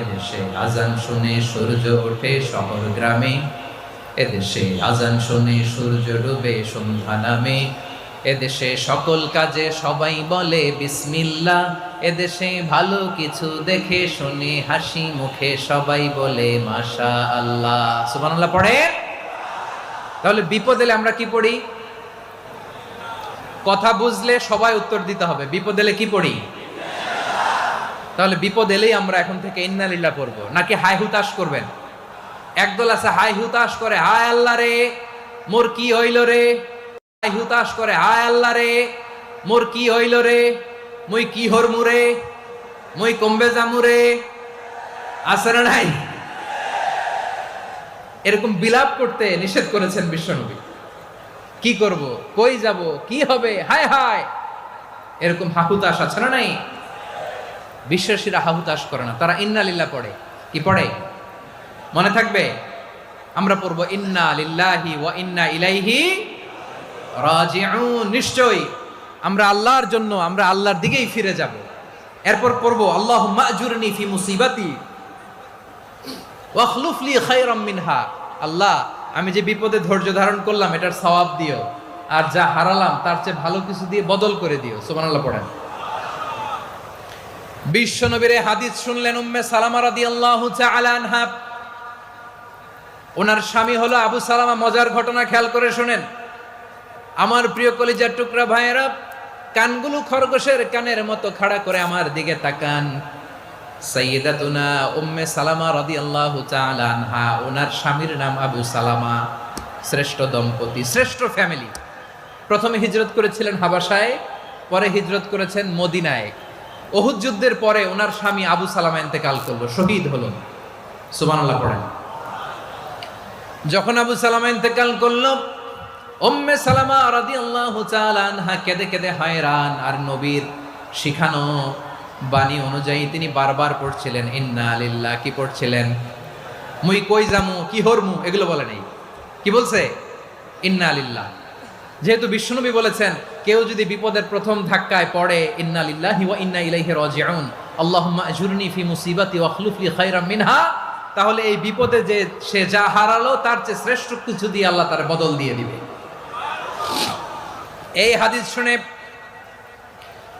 এদেশে আজান সূর্য গ্রামে। এদেশে আজান সূর্য ডুবে এদেশে সকল কাজে সবাই বলে বিসমিল্লাহ। এদেশে ভালো কিছু দেখে শুনে হাসি মুখে সবাই বলে মাশা আল্লাহ সুবহানাল্লাহ পড়ে তাহলে বিপদ এলে আমরা কি পড়ি? কথা বুঝলে সবাই উত্তর দিতে হবে। বিপদ এলে কি পড়ি? তাহলে বিপদ এলেই আমরা এখন থেকে ইন্নালিল্লাহ পড়ব। নাকি হাই হুতাশ করবেন? একদল আছে হাই হুতাশ করে, হায় আল্লাহ রে, মোর কি হইল রে? হাই হুতাশ করে, হায় আল্লাহ রে, মোর কি হইল রে? মুই কি হরমু রে? মুই কমবে জামু রে? না নাই? এরকম বিলাপ করতে নিষেধ করেছেন বিশ্বনবী। কি করব? কই যাব? কি হবে? হায় হায়! এরকম হাহুতাস আছে না নাই? বিশ্বাসীরা হাহুতাস করে না। তারা ইন্না লিল্লাহ পড়ে। কি পড়ে? মনে থাকবে? আমরা পড়ব ইন্না লিল্লাহি ওয়া ইন্না ইলাইহি রাজিউন। নিশ্চয়ই আমরা আল্লাহর জন্য, আমরা আল্লাহর দিকেই ফিরে যাব। এরপর পড়ব, আল্লাহুম্মা আজুরনি ফি মুসিবাতি ওয়াখলুফ লি খায়রাম মিনহা। আল্লাহ আমি যে বিপদে ধৈর্য ধারণ করলাম, এটার সওয়াব দিও। আর যা হারালাম, তার চেয়ে ভালো কিছু দিয়ে বদল করে দিও। সুবহানাল্লাহ পড়েন। বিশ্ব নবীর হাদিস শুনলেন উম্মে সালামা রাদিয়াল্লাহু তাআলা আনহা। ওনার স্বামী হলো আবু সালামা, মজার ঘটনা খেয়াল করে শোনেন। আমার প্রিয় কলিজার টুকরা ভাইয়েরা, কানগুলো খরগোশের কানের মতো খাড়া করে আমার দিকে তাকান। সাইয়েদাতুনা উম্মে সালামা আনহা, ওনার স্বামীর নাম আবু সালামা, শ্রেষ্ঠ দম্পতি, শ্রেষ্ঠ ফ্যামিলি। প্রথমে হিজরত করেছিলেন হাবাসায় পরে হিজরত করেছেন মদিনায়। যুদ্ধের পরে ওনার স্বামী আবু সালামা ইন্তেকাল করল, শহীদ পড়েন। যখন আবু সালামা ইন্তেকাল করল, উম্মে সালামা রাদিয়াল্লাহু তাআলা আনহা কেঁদে কেঁদে হয়রান, আর নবীর শিখানো বাণী অনুযায়ী তিনি বারবার পড়ছিলেন, ইন্না লিল্লাহ কি পড়ছিলেন? মুই কই জামু কি হরমু? এগুলো বলে নেই। কি বলছে? ইন্না লিল্লাহ যেহেতু বিশ্বনবী বলেছেন, কেউ যদি বিপদের প্রথম ধাক্কায় পড়ে, ইন্না লিল্লাহি ওয়া ইন্না ইলাইহি রাজিউন আল্লাহুম্মা আজুরনি ফি মুসিবাতি ওয়া খলুফ লি খায়রাম মিনহা তাহলে এই বিপদে যে সে যা হারালো, তার চেয়ে শ্রেষ্ঠ কিছু দিয়ে আল্লাহ তার বদল দিয়ে দিবে। এই হাদিস শুনে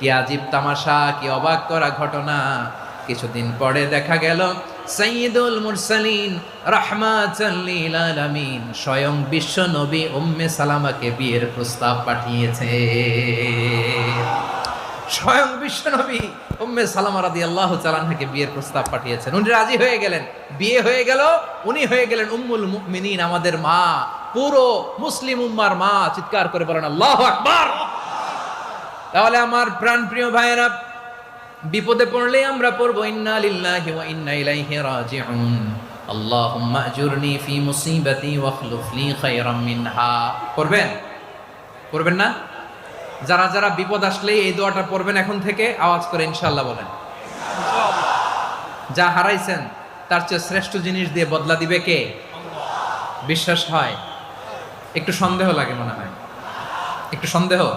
কি আজীব তামাশা, কি অবাক করা ঘটনা। কিছুদিন পরে দেখা গেল সৈয়দুল মুরসালিন রাহমাতাল লিল আলামিন স্বয়ং বিশ্ব নবী উম্মে সালামাকে বিয়ের প্রস্তাব পাঠিয়েছে। স্বয়ং বিশ্ব নবী উম্মে সালামা রাদিয়াল্লাহু তাআলাকে বিয়ের প্রস্তাব পাঠিয়েছেন। উনি রাজি হয়ে গেলেন। বিয়ে হয়ে গেল, উনি হয়ে গেলেন উম্মুল মুমিনিন, আমাদের মা, পুরো মুসলিম উম্মার মা। চিৎকার করে বলেন, আল্লাহু আকবার! তাহলে আমার প্রাণপ্রিয় ভাইয়েরা, বিপদে পড়লে আমরা পড়ব, ইন্না লিল্লাহি ওয়া ইন্না ইলাইহি রাজিউন। আল্লাহুম্মা আজুরনি ফি মুসিবাতি ওয়াখলুফ লি খায়রাম মিনহা। পড়বেন? পড়বেন না? যারা যারা বিপদ আসলে এই দোয়াটা পড়বেন এখন থেকে, আওয়াজ করে ইনশাআল্লাহ বলেন। যা হারাইছেন, তার চেয়ে শ্রেষ্ঠ জিনিস দিয়ে বদলা দিবে কে? বিশ্বাস হয়। একটু সন্দেহ লাগে মনে হয়। একটু সন্দেহ?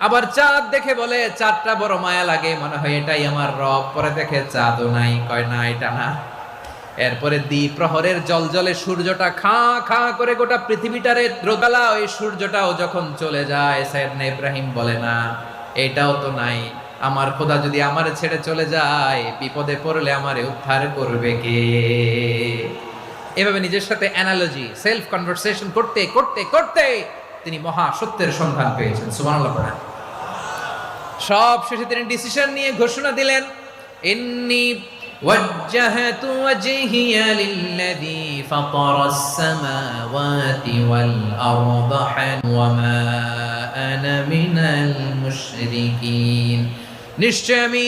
আবার চাঁদ দেখে বলে, চাঁদটা বড় মায়া লাগে, মনে হয় এটাই আমার রব। পরে দেখে, চাঁদও নাই। কয়, না, এটা না। এরপরে দ্বীপ প্রহরের জল জলে সূর্যটা খা খা করে গোটা পৃথিবীটারে রোগালা ওই সূর্যটাও যখন চলে যায় সাইদনা ইব্রাহিম বলে, না, এটাও তো নাই। আমার খোদা যদি আমারে ছেড়ে চলে যায়, বিপদে পড়লে আমারে উদ্ধার করবে কে? এভাবে নিজের সাথে অ্যানালজি সেলফ কনভারসেশন করতে করতে করতে তিনি মহা সত্যের সন্ধান পেয়েছেন সুবহানাল্লাহ পড়েন সব শেষে তিনি ডিসিশন নিয়ে ঘোষণা দিলেন ইন্নি وجهت وجهي للذي فطر السماوات والأرض حن وما أنا من المشركين নিশ্চয় আমি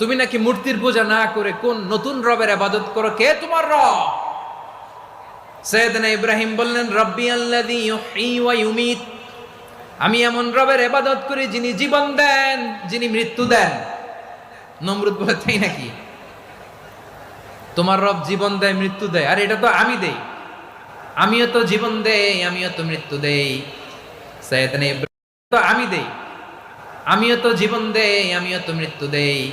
তুমি নাকি মূর্তির পূজা না করে কোন নতুন রবের আবাদত করো? কে তোমার রব? সৈয়দনা ইব্রাহিম বললেন, রব্বি আমি এমন রবের করি যিনি জীবন দেন, যিনি মৃত্যু দেন। নমরুদ বলে, তাই নাকি? তোমার রব জীবন দেয়, মৃত্যু দেয়। আর, এটা তো আমি দেই। আমিও তো জীবন দেই, আমিও তো মৃত্যু দেই। সৈয়দনা ইব্রাহিম তো আমি দেই। আমিও তো জীবন দেই, আমিও তো মৃত্যু দেই।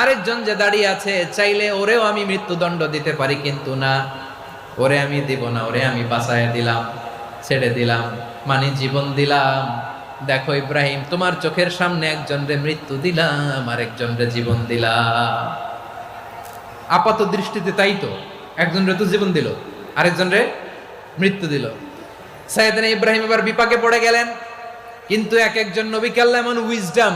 আরেকজন যে দাঁড়িয়ে আছে, চাইলে ওরেও আমি মৃত্যুদণ্ড দিতে পারি, কিন্তু না। ওরে আমি দিব না, ওরে আমি বাঁচায় দিলাম, ছেড়ে দিলাম মানে জীবন দিলাম। দেখো ইব্রাহিম, তোমার চোখের সামনে একজন রে মৃত্যু দিলাম আরেকজন রে জীবন দিলাম। আপাত দৃষ্টিতে তাই তো একজন রে তো জীবন দিল আরেকজন রে মৃত্যু দিল। সাইয়েদনা ইব্রাহিম এবার বিপাকে পড়ে গেলেন, কিন্তু এক একজন নবীকে আল্লাহ এমন উইজডম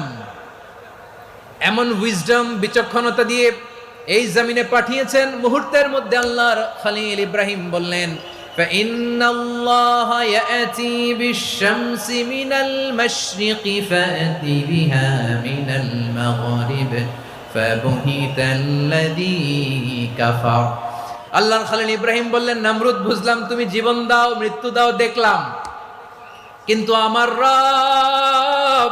এমন উইজডম বিচক্ষণতা দিয়ে এই জমিনে পাঠিয়েছেন মুহূর্তের মধ্যে আল্লাহর খলিল ইব্রাহিম বললেন فإن الله يأتي بالشمس من المشرق فأتي بها من المغرب فبهت الذي كفر আল্লাহর খালিল ইব্রাহিম বললেন নামরুদ বুঝলাম তুমি জীবন দাও মৃত্যু দাও দেখলাম কিন্তু আমার রব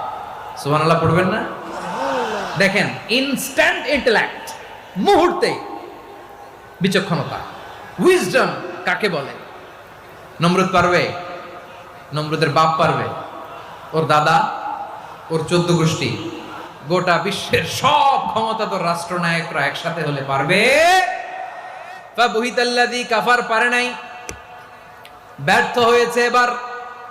সুবহানাল্লাহ, পড়বেন না? দেখেন ইনস্ট্যান্ট ইন্টেলেক্ট মুহূর্তে বিচক্ষণতা উইজডম কাকে বলে? নমরুদ পারবে? নমরুদের বাপ পারবে? ওর দাদা? ওর চোদ্দ গোষ্ঠী? গোটা বিশ্বের সব ক্ষমতা তো রাষ্ট্রনায়করা একসাথে হলে পারবে। বহিতাল্লাদি কাফার পারে নাই। ব্যর্থ হয়েছে এবার।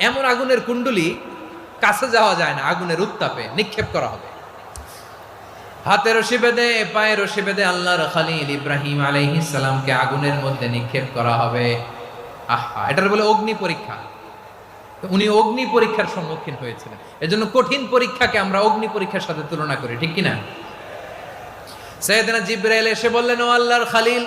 এমন আগুনের কুণ্ডলি কাছে যাওয়া যায় না, আগুনের উত্তাপে নিক্ষেপ করা হবে। হাতে রশি বেঁধে, পায়ে রশি বেঁধে আল্লাহর খালিল ইব্রাহিম আলাইহিস সালামকে আগুনের মধ্যে নিক্ষেপ করা হবে। আহা, এটার বলে অগ্নি পরীক্ষা। উনি অগ্নি পরীক্ষার সম্মুখীন হয়েছিলেন। এজন্য কঠিন পরীক্ষাকে আমরা অগ্নি পরীক্ষার সাথে তুলনা করি, ঠিক কিনা? সৈয়দনা জিব্রাইল এসে বললেন, ও আল্লাহর খালিল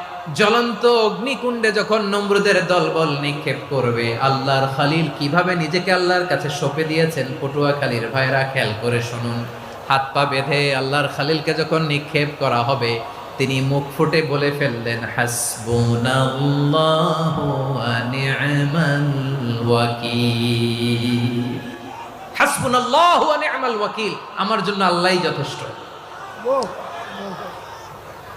জ্বলন্ত অগ্নিকুণ্ডে যখন নমরুদের দলবল নিক্ষেপ করবে, আল্লাহর খালিল কীভাবে নিজেকে আল্লাহর কাছে সঁপে দিয়েছেন? পটুয়া খালির ভাইরা খেয়াল করে শুনুন। হাত পা বেঁধে আল্লাহর খালিলকে যখন নিক্ষেপ করা হবে, তিনি মুখ ফুটে বলে ফেললেন নি'মাল আমার জন্য আল্লাহই যথেষ্ট।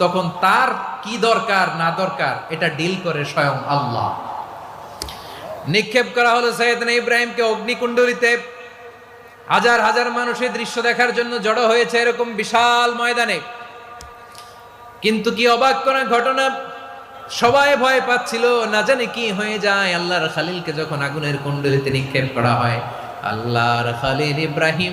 তখন তার কি দরকার, না দরকার, এটা ডিল করে স্বয়ং আল্লাহ। নিক্ষেপ করা হলো সৈয়দনা ইব্রাহিমকে অগ্নিকুণ্ডলিতে। হাজার হাজার মানুষ এই দৃশ্য দেখার জন্য জড়ো হয়েছে এরকম বিশাল ময়দানে। কিন্তু কি অবাক করা ঘটনা? সবাই ভয় পাচ্ছিল, না জানে কি হয়ে যায়। আল্লাহর খালিলকে যখন আগুনের কুণ্ডলিতে নিক্ষেপ করা হয়, আল্লাহর খালিল ইব্রাহিম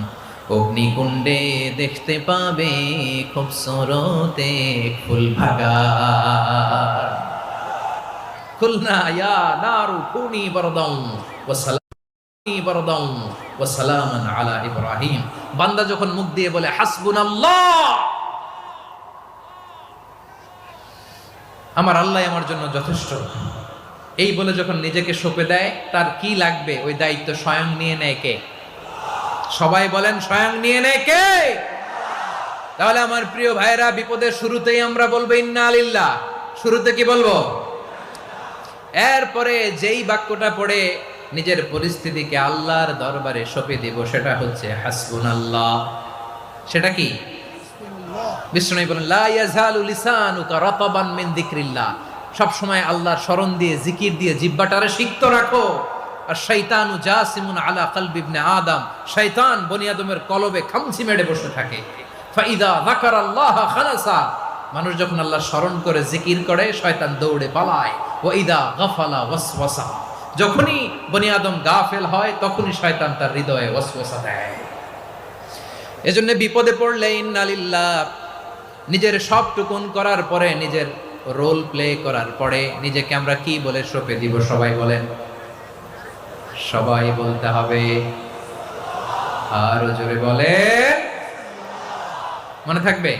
অগ্নিকুণ্ডে দেখতে পাবে খুব সরতে ফুল ভাগা। ইয়া, নারু, কুনি, বরদম, ওয়া সালামি বরদম, ওয়া সালামান আলা ইব্রাহিম। বান্দা যখন মুখ দিয়ে বলে, হাসবুনাল্লাহ! আমার আল্লাহ আমার জন্য যথেষ্ট। এই বলে যখন নিজেকে সঁপে দেয়, তার কি লাগবে? ওই দায়িত্ব স্বয়ং নিয়ে নেয় কে? সবাই বলেন, স্বয়ং নিয়ে নেয় কে? তাহলে আমার প্রিয় ভাইরা বিপদের শুরুতেই আমরা বলব, ইন্না আলিল্লাহ শুরুতে কি বলব? এরপরে যেই বাক্যটা পড়ে, নিজের পরিস্থিতিকে আল্লাহর দরবারে সঁপে দিব, সেটা হচ্ছে হাসবুন আল্লাহ সেটা কি? বিষ্ণু বলেন, লা লিসানুকা রাতাবান মিন যিকরিল্লাহ। সব সময় আল্লাহর স্মরণ দিয়ে, জিকির দিয়ে জিব্বাটারে সিক্ত রাখো। আর শৈতানু জাসিমুন আলা কলবি ইবনে আদম। শয়তান বনি আদমের কলবে খামচি মেরে বসে থাকে। ফাইদা যাকার আল্লাহ খালাসা। মানুষ যখন আল্লাহ স্মরণ করে, জিকির করে শয়তান দৌড়ে পালায়। ও ইদা গাফালা ওয়াসওয়াসা। যখনই বনি আদম গাফেল হয়, তখনই শয়তান তার হৃদয়ে ওয়াসওয়াসা দেয়। এজন্য বিপদে পড়লে ইন্নালিল্লাহ নিজের সব টুকুন করার পরে, নিজের রোল প্লে করার পরে, নিজেকে আমরা কি বলে, সঁপে দিব, সবাই বলেন। সবাই বলতে হবে। আরও জোরে বলে মনে থাকবে?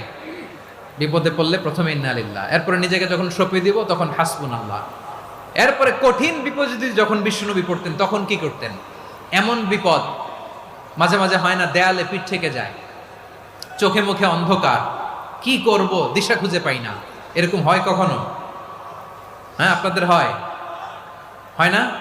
বিপদে পড়লে প্রথমে ইন্নালিল্লাহ। এরপরে নিজেকে যখন সঁপে দিব, তখন হাসবুন আল্লাহ এরপরে কঠিন বিপদ যদি যখন বিষ্ণুনবী পড়তেন, তখন কি করতেন? এমন বিপদ মাঝে মাঝে হয় না, দেয়ালে পিঠ থেকে যায়। চোখে মুখে অন্ধকার। কি করব? দিশা খুঁজে পাই না। এরকম হয় কখনো? হ্যাঁ আপনাদের হয়। হয় না?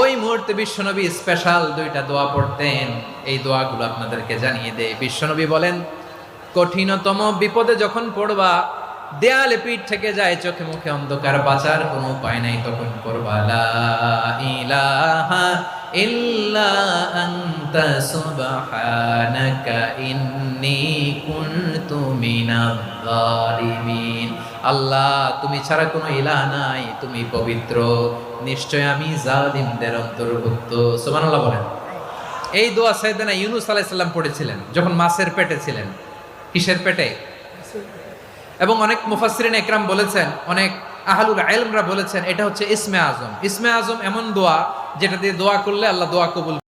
ওই মুহূর্তে বিশ্বনবী স্পেশাল দুইটা দোয়া পড়তেন। এই দোয়াগুলো আপনাদেরকে জানিয়ে দেয় বিশ্বনবী বলেন, কঠিনতম বিপদে যখন পড়বা, দেয়ালে পিঠ থেকে যায় চোখে মুখে অন্ধকার, বাঁচার কোনো উপায় নাই তখন পড়বা, লা ইলাহা ইল্লা আল্লাহ, তুমি ছাড়া কোনো ইলাহ নাই, তুমি পবিত্র। নিশ্চয় আমি জালিমদের অন্তর্ভুক্ত। সুবহানাল্লাহ বলেন। এই দোয়া সাইয়েদনা ইউনুস আলাইহিস সালাম পড়েছিলেন, যখন মাছের পেটে ছিলেন। কিসের পেটে? এবং অনেক মুফাসসিরিন একরাম বলেছেন, অনেক আহলুল ইলমরা বলেছেন, এটা হচ্ছে ইসমে আজম। ইসমে আজম এমন দোয়া, যেটা দিয়ে দোয়া করলে আল্লাহ দোয়া কবুল